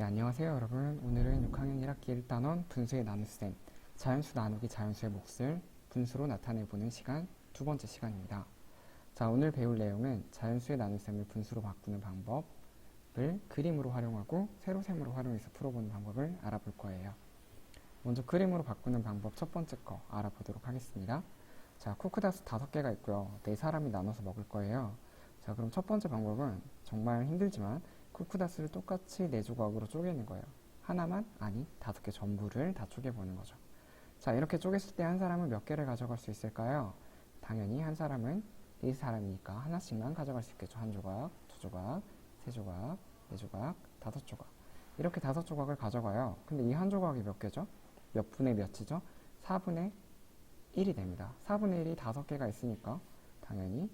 네, 안녕하세요 여러분. 오늘은 6학년 1학기 1단원 분수의 나눗셈, 자연수 나누기 자연수의 몫을 분수로 나타내보는 시간 두 번째 시간입니다. 자, 오늘 배울 내용은 자연수의 나눗셈을 분수로 바꾸는 방법을 그림으로 활용하고 세로셈으로 활용해서 풀어보는 방법을 알아볼 거예요. 먼저 그림으로 바꾸는 방법 첫 번째 거 알아보도록 하겠습니다. 자, 쿠크다스 다섯 개가 있고요. 네 사람이 나눠서 먹을 거예요. 자, 그럼 첫 번째 방법은 정말 힘들지만 쿠크다스를 똑같이 네 조각으로 쪼개는 거예요. 하나만? 아니, 다섯 개 전부를 다 쪼개보는 거죠. 자, 이렇게 쪼갰을 때 한 사람은 몇 개를 가져갈 수 있을까요? 당연히 한 사람은 네 사람이니까 하나씩만 가져갈 수 있겠죠. 한 조각, 두 조각, 세 조각, 네 조각, 다섯 조각. 이렇게 다섯 조각을 가져가요. 근데 이 한 조각이 몇 개죠? 몇 분의 몇이죠? 4분의 1이 됩니다. 4분의 1이 다섯 개가 있으니까 당연히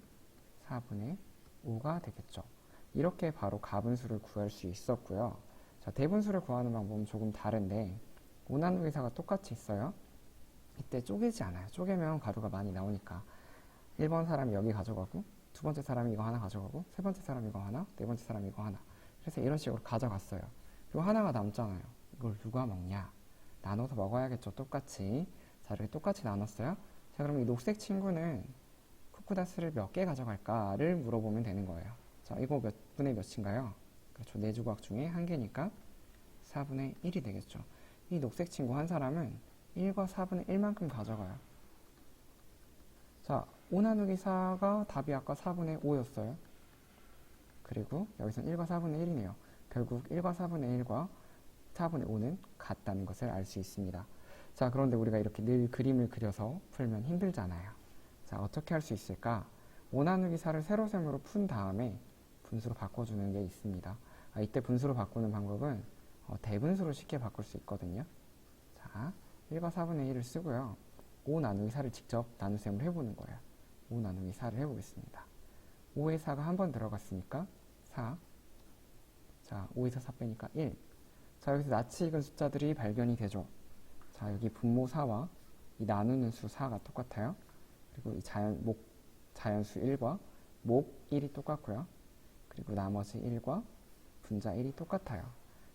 4분의 5가 되겠죠. 이렇게 바로 가분수를 구할 수 있었고요. 자, 대분수를 구하는 방법은 조금 다른데 5 나누기 4가 똑같이 있어요. 이때 쪼개지 않아요. 쪼개면 가루가 많이 나오니까 1번 사람이 여기 가져가고 두 번째 사람이 이거 하나 가져가고 세 번째 사람이 이거 하나 네 번째 사람이 이거 하나 그래서 이런 식으로 가져갔어요. 그리고 하나가 남잖아요. 이걸 누가 먹냐? 나눠서 먹어야겠죠. 똑같이. 자, 이렇게 똑같이 나눴어요. 자, 그럼 이 녹색 친구는 쿠쿠다스를 몇 개 가져갈까를 물어보면 되는 거예요. 자, 이거 몇 분의 몇인가요? 그렇죠. 네 조각 중에 한 개니까 4분의 1이 되겠죠. 이 녹색 친구 한 사람은 1과 4분의 1만큼 가져가요. 자, 5 나누기 4가 답이 아까 4분의 5였어요. 그리고 여기서는 1과 4분의 1이네요. 결국 1과 4분의 1과 4분의 5는 같다는 것을 알 수 있습니다. 자, 그런데 우리가 이렇게 늘 그림을 그려서 풀면 힘들잖아요. 자, 어떻게 할 수 있을까? 5 나누기 4를 세로셈으로 푼 다음에 분수로 바꿔주는 게 있습니다. 아, 이때 분수로 바꾸는 방법은 어, 대분수로 쉽게 바꿀 수 있거든요. 자, 1과 4분의 1을 쓰고요. 5 나누기 4를 직접 나눗셈을 해보는 거예요. 5 나누기 4를 해보겠습니다. 5에 4가 한 번 들어갔으니까 4. 자, 5에서 4 빼니까 1. 자, 여기서 낯이 익은 숫자들이 발견이 되죠. 자, 여기 분모 4와 이 나누는 수 4가 똑같아요. 그리고 이 자연, 목, 자연수 1과 목 1이 똑같고요. 그리고 나머지 1과 분자 1이 똑같아요.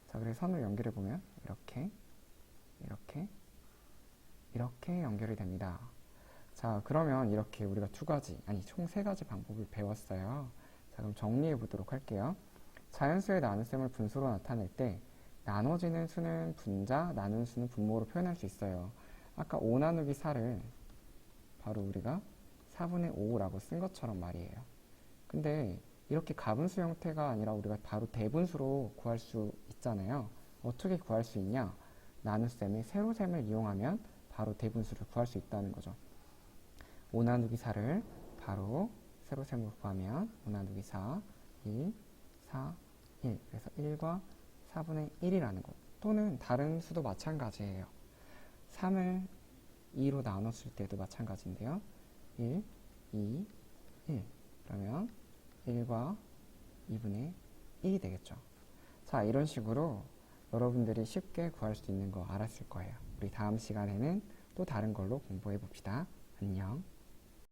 자, 그래서 선을 연결해 보면 이렇게, 이렇게, 이렇게 연결이 됩니다. 자, 그러면 이렇게 우리가 두 가지, 아니, 총 세 가지 방법을 배웠어요. 자, 그럼 정리해 보도록 할게요. 자연수의 나눗셈을 분수로 나타낼 때 나눠지는 수는 분자, 나눈 수는 분모로 표현할 수 있어요. 아까 5 나누기 4를 바로 우리가 4분의 5라고 쓴 것처럼 말이에요. 근데 이렇게 가분수 형태가 아니라 우리가 바로 대분수로 구할 수 있잖아요. 어떻게 구할 수 있냐? 나눗셈의 세로셈을 이용하면 바로 대분수를 구할 수 있다는 거죠. 5 나누기 4를 바로 세로셈으로 구하면 5 나누기 4, 1, 4, 1. 그래서 1과 4분의 1이라는 것. 또는 다른 수도 마찬가지예요. 3을 2로 나눴을 때도 마찬가지인데요. 1, 2, 1. 그러면 1과 2분의 1이 되겠죠. 자, 이런 식으로 여러분들이 쉽게 구할 수 있는 거 알았을 거예요. 우리 다음 시간에는 또 다른 걸로 공부해 봅시다. 안녕.